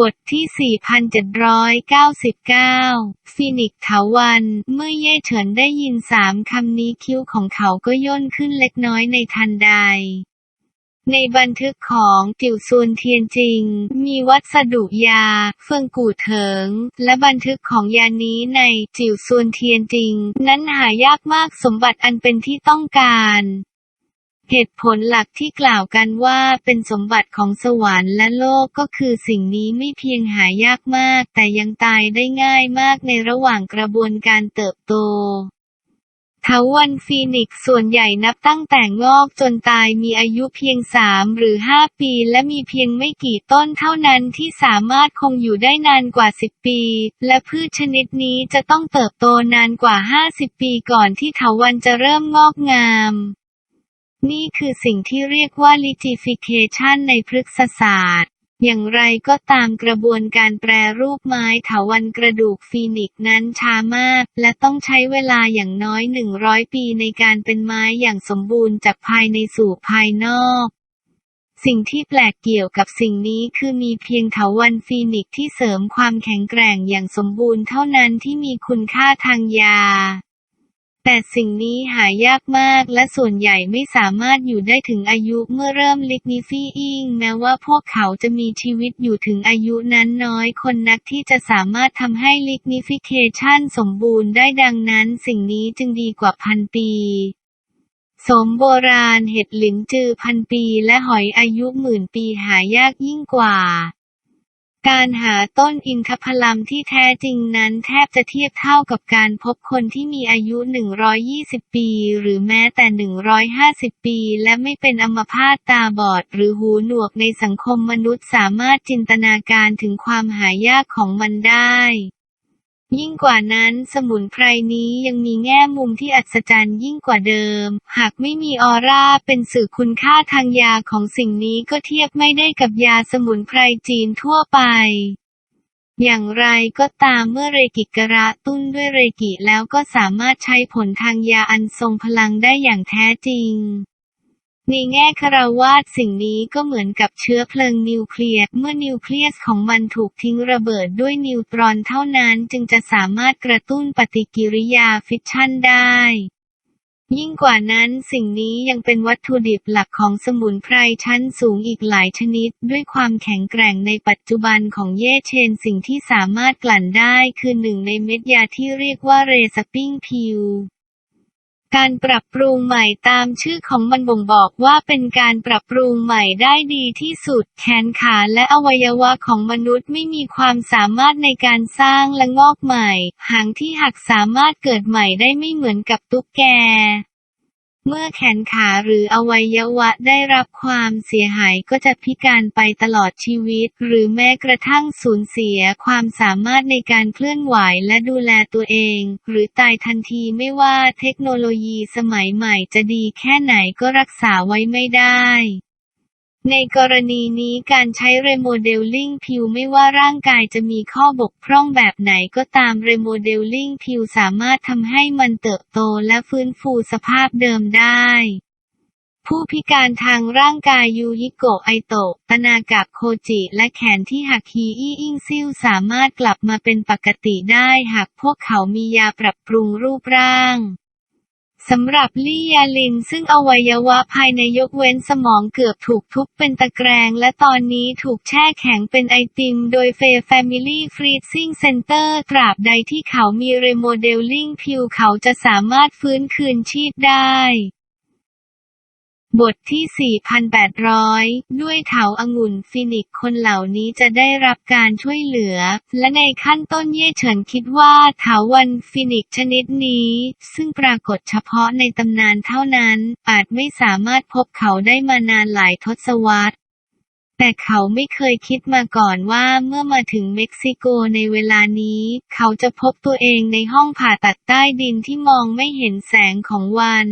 บทที่ 4,799 ฟินิกซ์เถาวัลย์เมื่อเย่เฉินได้ยินสามคำนี้คิ้วของเขาก็ย่นขึ้นเล็กน้อยในทันใด ในบันทึกของจิวซุนเทียนจริง มีวัสดุยา เฟืองกู่เถิง และบันทึกของยานี้ในจิวซุนเทียนจริง นั้นหายากมากสมบัติอันเป็นที่ต้องการ เหตุผลหลักที่กล่าวกันว่าเป็นสมบัติของสวรรค์และโลกก็คือสิ่งนี้ไม่เพียงหายากมาก แต่ยังตายได้ง่ายมากในระหว่างกระบวนการเติบโตเถาวัลย์ฟีนิกซ์ส่วนใหญ่นับตั้งแต่งอกจนตายมีอายุเพียง3หรือ5ปีและมีเพียงไม่กี่ต้นเท่านั้นที่สามารถคงอยู่ได้นานกว่า10ปี และพืชชนิดนี้จะต้องเติบโตนานกว่า50ปีก่อนที่เถาวัลย์จะเริ่มงอกงาม นี่คือสิ่งที่เรียกว่า ligification ในพฤกษศาสตร์ อย่างไรก็ตามกระบวนการแปรรูปไม้ถาวัลย์กระดูกฟีนิกนั้นช้ามาก และต้องใช้เวลาอย่างน้อย 100 ปีในการเป็นไม้อย่างสมบูรณ์จากภายในสู่ภายนอกสิ่งที่แปลกเกี่ยวกับสิ่งนี้คือมีเพียงเถาวัลย์ฟีนิกที่เสริมความแข็งแกร่งอย่างสมบูรณ์เท่านั้นที่มีคุณค่าทางยา แต่สิ่งนี้หายากมากและส่วนใหญ่ไม่สามารถอยู่ได้ถึงอายุเมื่อเริ่มลิกนิฟีอิงแม้ว่าพวกเขาจะมีชีวิตอยู่ถึงอายุนั้นน้อยคนนักที่จะสามารถทำให้ลิกนิฟิเคชันสมบูรณ์ได้ดังนั้นสิ่งนี้จึงดีกว่าพันปีสมโบราณเห็ดหลินจือพันปีและหอยอายุหมื่นปีหายากยิ่งกว่า การหาต้นอินทผลัมที่แท้จริงนั้นแทบจะเทียบเท่ากับการพบคนที่มีอายุ 120 ปี หรือแม้แต่ 150 ปี และไม่เป็นอัมพาตตาบอด หรือหูหนวกในสังคมมนุษย์สามารถจินตนาการถึงความหายากของมันได้ ยิ่งกว่านั้นสมุนไพรนี้ยังมีแง่มุมที่อัศจรรย์ยิ่งกว่าเดิม หากไม่มีออร่าเป็นสื่อคุณค่าทางยาของสิ่งนี้ก็เทียบไม่ได้กับยาสมุนไพรจีนทั่วไป อย่างไรก็ตามเมื่อเรกิกระตุ้นด้วยเรกิแล้วก็สามารถใช้ผลทางยาอันทรงพลังได้อย่างแท้จริง ในแง่คารวาสสิ่งนี้ก็เหมือนกับเชื้อเพลิงนิวเคลียร์ เมื่อนิวเคลียสของมันถูกทิ้งระเบิดด้วยนิวตรอนเท่านั้นจึงจะสามารถกระตุ้นปฏิกิริยาฟิชชันได้ ยิ่งกว่านั้นสิ่งนี้ยังเป็นวัตถุดิบหลักของสมุนไพรชั้นสูงอีกหลายชนิด ด้วยความแข็งแกร่งในปัจจุบันของเย่เชนสิ่งที่สามารถกลั่นได้คือหนึ่งในเม็ดยาที่เรียกว่าเรสปิ้งพิว การปรับปรุงใหม่ตามชื่อของมันบ่งบอกว่าเป็นการปรับปรุงใหม่ได้ดีที่สุด แขนขาและอวัยวะของมนุษย์ไม่มีความสามารถในการสร้างและงอกใหม่ หางที่หักสามารถเกิดใหม่ได้ไม่เหมือนกับตุ๊กแก เมื่อแขนขาหรืออวัยวะได้รับความเสียหายก็จะพิการไปตลอดชีวิต หรือแม้กระทั่งสูญเสียความสามารถในการเคลื่อนไหวและดูแลตัวเอง หรือตายทันทีไม่ว่าเทคโนโลยีสมัยใหม่จะดีแค่ไหนก็รักษาไว้ไม่ได้ ในกรณีนี้การใช้เรโมเดลลิ่งผิวไม่ว่าร่างกายจะมีข้อบกพร่องแบบไหนก็ตามเรโมเดลลิ่งผิวสามารถทำให้มันเติบโตและฟื้นฟูสภาพเดิมได้ ผู้พิการทางร่างกายยูฮิโกะไอโตะตนากับโคจิและแขนที่หักฮีอี้อิงซิ่วสามารถกลับมาเป็นปกติได้หากพวกเขามียาปรับปรุงรูปร่าง สำหรับลี่ยาลินซึ่งอวัยวะภายในยกเว้นสมองเกือบถูกทุบเป็นตะแกรงและตอนนี้ถูกแช่แข็งเป็นไอติมโดยเฟย์แฟมิลี่ฟรีซิ่งเซ็นเตอร์ตราบใดที่เขามีเรโมเดลลิ่งผิวเขาจะสามารถฟื้นคืนชีพได้ บทที่ 4,800 ด้วยเถาองุ่นฟินิกคนเหล่านี้จะได้รับการช่วยเหลือ และในขั้นต้นเย่เฉินคิดว่าเถาวันฟินิกชนิดนี้ ซึ่งปรากฏเฉพาะในตำนานเท่านั้น อาจไม่สามารถพบเขาได้มานานหลายทศวรรษแต่เขาไม่เคยคิดมาก่อนว่าเมื่อมาถึงเม็กซิโกในเวลานี้ เขาจะพบตัวเองในห้องผ่าตัดใต้ดินที่มองไม่เห็นแสงของวัน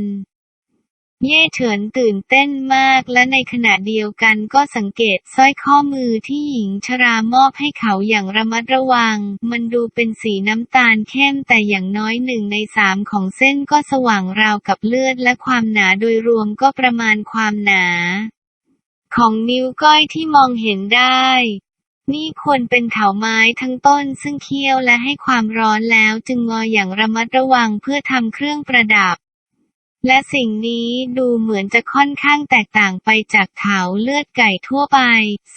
เย่เฉินตื่นเต้นมากและในขณะเดียวกันก็สังเกตสร้อยข้อมือที่หญิงชรามอบให้เขาอย่างระมัดระวัง มันดูเป็นสีน้ำตาลเข้มแต่อย่างน้อยหนึ่งในสามของเส้นก็สว่างราวกับเลือดและความหนาโดยรวมก็ประมาณความหนา ของนิ้วก้อยที่มองเห็นได้ นี่ควรเป็นเถาไม้ทั้งต้นซึ่งเคี่ยวและให้ความร้อนแล้วจึงงออย่างระมัดระวังเพื่อทำเครื่องประดับ และสิ่งนี้ดูเหมือนจะค่อนข้างแตกต่างไปจากเถาเลือดไก่ทั่วไป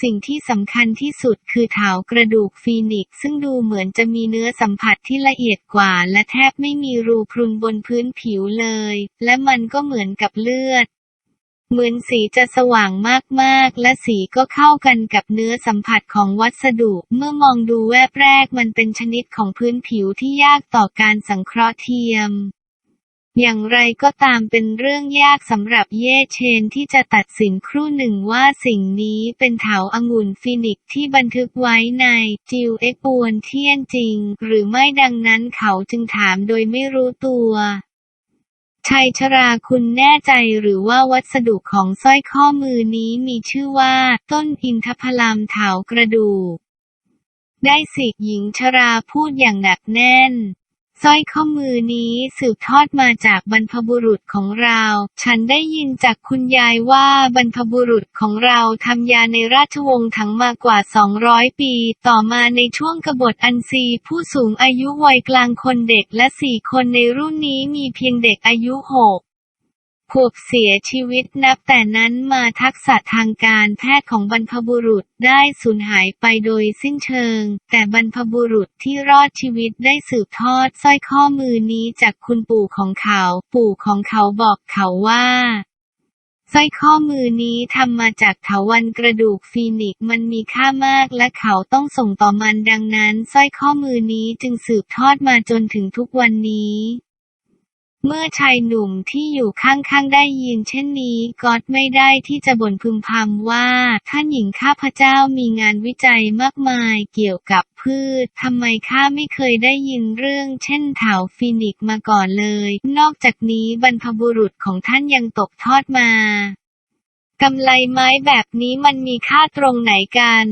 สิ่งที่สำคัญที่สุดคือเถากระดูกฟีนิกซ์ซึ่งดูเหมือนจะมีเนื้อสัมผัสที่ละเอียดกว่า และแทบไม่มีรูพรุนบนพื้นผิวเลย และมันก็เหมือนกับเลือด เหมือนสีจะสว่างมากๆ และสีก็เข้ากันกับเนื้อสัมผัสของวัสดุ เมื่อมองดูแวบแรกมันเป็นชนิดของพื้นผิวที่ยากต่อการสังเคราะห์เทียม อย่างไรก็ตามเป็นเรื่องยากสำหรับเย่เชนที่จะตัดสินครู่หนึ่งว่าสิ่งนี้เป็นเถาองุ่นฟินิกซ์ที่บันทึกไว้ใน จิวเอ็กปวนเทียนจริง หรือไม่ดังนั้นเขาจึงถามโดยไม่รู้ตัวชายชราคุณแน่ใจหรือว่าวัสดุของสร้อยข้อมือนี้มีชื่อว่า ต้นอินทพลัมเถากระดูกได้สิหญิงชราพูดอย่างหนักแน่น สร้อยข้อมือนี้สืบทอดมาจากบรรพบุรุษของเรา ฉันได้ยินจากคุณยายว่าบรรพบุรุษของเราทำยาในราชวงศ์ถังมากว่า 200 ปี ต่อมาในช่วงกบฏอันซีผู้สูงอายุวัยกลางคนเด็กและสี่คนในรุ่นนี้มีเพียงเด็กอายุหก ขวบเสียชีวิตนับแต่นั้นมาทักษะทางการแพทย์ของบรรพบุรุษได้สูญหายไปโดยสิ้นเชิง แต่บรรพบุรุษที่รอดชีวิตได้สืบทอดสร้อยข้อมือนี้จากคุณปู่ของเขา ปู่ของเขาบอกเขาว่าสร้อยข้อมือนี้ทำมาจากเถาวัลย์กระดูกฟีนิกมันมีค่ามากและเขาต้องส่งต่อมันดังนั้นสร้อยข้อมือนี้จึงสืบทอดมาจนถึงทุกวันนี้ เมื่อชายหนุ่มที่อยู่ข้างๆได้ยินเช่นนี้ก็อดไม่ได้ที่จะบ่นพึมพำว่า ท่านหญิงข้าพเจ้ามีงานวิจัยมากมายเกี่ยวกับพืชทำไมข้าไม่เคยได้ยินเรื่องเช่นเถาฟีนิกมาก่อนเลย นอกจากนี้บรรพบุรุษของท่านยังตกทอดมากำไลไม้แบบนี้มันมีค่าตรงไหนกัน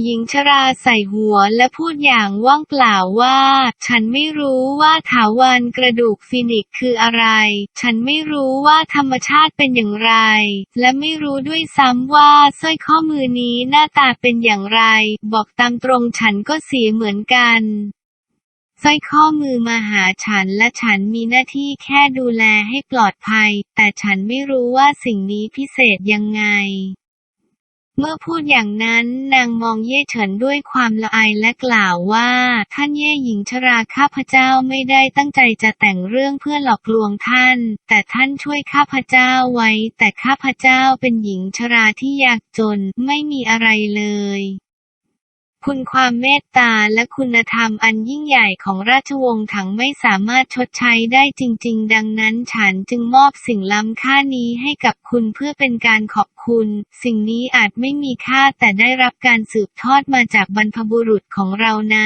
หญิงชราใส่หัวและพูดอย่างว่างเปล่าว่า ฉันไม่รู้ว่าถาวันกระดูกฟินิกคืออะไร ฉันไม่รู้ว่าธรรมชาติเป็นอย่างไร และไม่รู้ด้วยซ้ำว่าสร้อยข้อมือนี้หน้าตาเป็นอย่างไร บอกตามตรงฉันก็เสียเหมือนกันสร้อยข้อมือมาหาฉันและฉันมีหน้าที่แค่ดูแลให้ปลอดภัย แต่ฉันไม่รู้ว่าสิ่งนี้พิเศษยังไง เมื่อพูดอย่างนั้นนางมองเย่เฉินด้วยความละอายและกล่าวว่า ท่านเย่หญิงชราข้าพเจ้าไม่ได้ตั้งใจจะแต่งเรื่องเพื่อหลอกลวงท่าน แต่ท่านช่วยข้าพเจ้าไว้ แต่ข้าพเจ้าเป็นหญิงชราที่ยากจนไม่มีอะไรเลย คุณความเมตตาและคุณธรรมอันยิ่งใหญ่ของราชวงศ์ถังไม่สามารถชดใช้ได้จริง ๆ ดังนั้นฉันจึงมอบสิ่งล้ำค่านี้ให้กับคุณเพื่อเป็นการขอบคุณ สิ่งนี้อาจไม่มีค่าแต่ได้รับการสืบทอดมาจากบรรพบุรุษของเราใน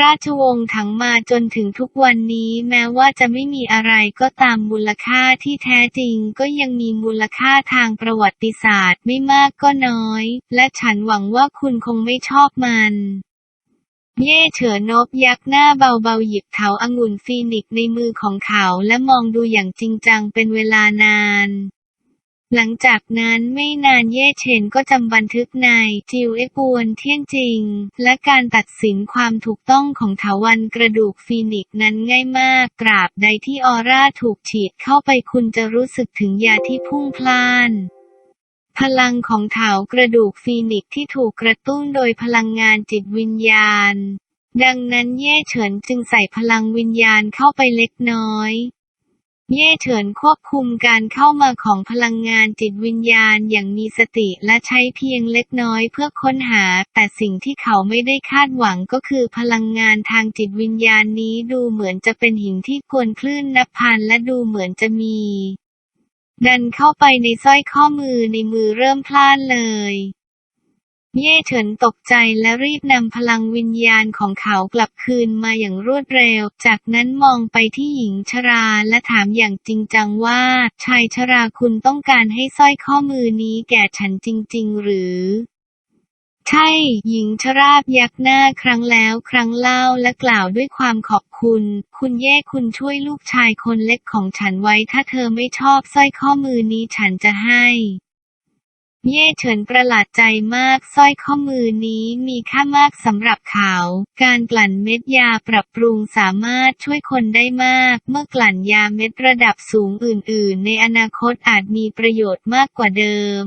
ราชวงศ์ถังมาจนถึงทุกวันนี้แม้ว่าจะไม่มีอะไรก็ตามมูลค่าที่แท้จริงก็ยังมีมูลค่าทางประวัติศาสตร์ไม่มากก็น้อย และฉันหวังว่าคุณคงไม่ชอบมันเย่เฉินนบยักหน้าเบาๆหยิบเถาองุ่นฟีนิกซ์ในมือของเขาและมองดูอย่างจริงจังเป็นเวลานาน หลังจากนั้นไม่นานเย่เชนก็จำบันทึกในจิวเอกวนเที่ยนจริง และการตัดสินความถูกต้องของเถาวันกระดูกฟีนิกนั้นง่ายมากตราบใดที่ออร่าถูกฉีดเข้าไปคุณจะรู้สึกถึงยาที่พุ่งพล่านพลังของเถากระดูกฟีนิกที่ถูกกระตุ้นโดยพลังงานจิตวิญญาณ ดังนั้นเย่เฉินจึงใส่พลังวิญญาณเข้าไปเล็กน้อย เย่เฉินควบคุมการเข้ามาของพลังงานจิตวิญญาณอย่างมีสติและใช้เพียงเล็กน้อยเพื่อค้นหา แต่สิ่งที่เขาไม่ได้คาดหวังก็คือพลังงานทางจิตวิญญาณนี้ดูเหมือนจะเป็นหินที่กวนคลื่นนับพันและดูเหมือนจะมี ดันเข้าไปในสร้อยข้อมือในมือเริ่มพล่านเลย เย่เฉินตกใจและรีบนำพลังวิญญาณของเขากลับคืนมาอย่างรวดเร็ว จากนั้นมองไปที่หญิงชราและถามอย่างจริงจังว่า ชายชราคุณต้องการให้สร้อยข้อมือนี้แก่ฉันจริง ๆ หรือใช่ หญิงชราบยักหน้าครั้งแล้วครั้งเล่าและกล่าวด้วยความขอบคุณ คุณเย่คุณช่วยลูกชายคนเล็กของฉันไว้ ถ้าเธอไม่ชอบสร้อยข้อมือนี้ฉันจะให้ เย่เฉินประหลาดใจมากสร้อยข้อมือนี้มีค่ามากสำหรับเขา การกลั่นเม็ดยาปรับปรุงสามารถช่วยคนได้มาก เมื่อกลั่นยาเม็ดระดับสูงอื่น ๆ ในอนาคตอาจมีประโยชน์มากกว่าเดิม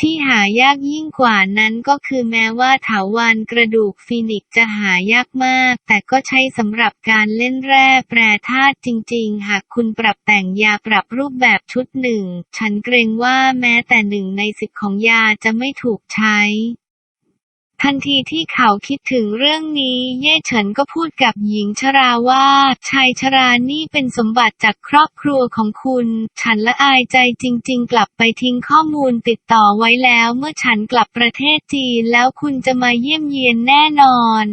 ที่หายากยิ่งกว่านั้นก็คือแม้ว่าถาวันกระดูกฟีนิกซ์จะหายากมาก แต่ก็ใช้สำหรับการเล่นแร่แปรธาตุจริง ๆ หากคุณปรับแต่งยาปรับรูปแบบชุดหนึ่ง ฉันเกรงว่าแม้แต่หนึ่งในสิบของยาจะไม่ถูกใช้ ทันทีที่เขาคิดถึงเรื่องนี้ เย่เฉินก็พูดกับหญิงชราว่า ชายชรานี่เป็นสมบัติจากครอบครัวของคุณ ฉันละอายใจจริง ๆ กลับไปทิ้งข้อมูลติดต่อไว้แล้ว เมื่อฉันกลับประเทศจีนแล้วคุณจะมาเยี่ยมเยียนแน่นอน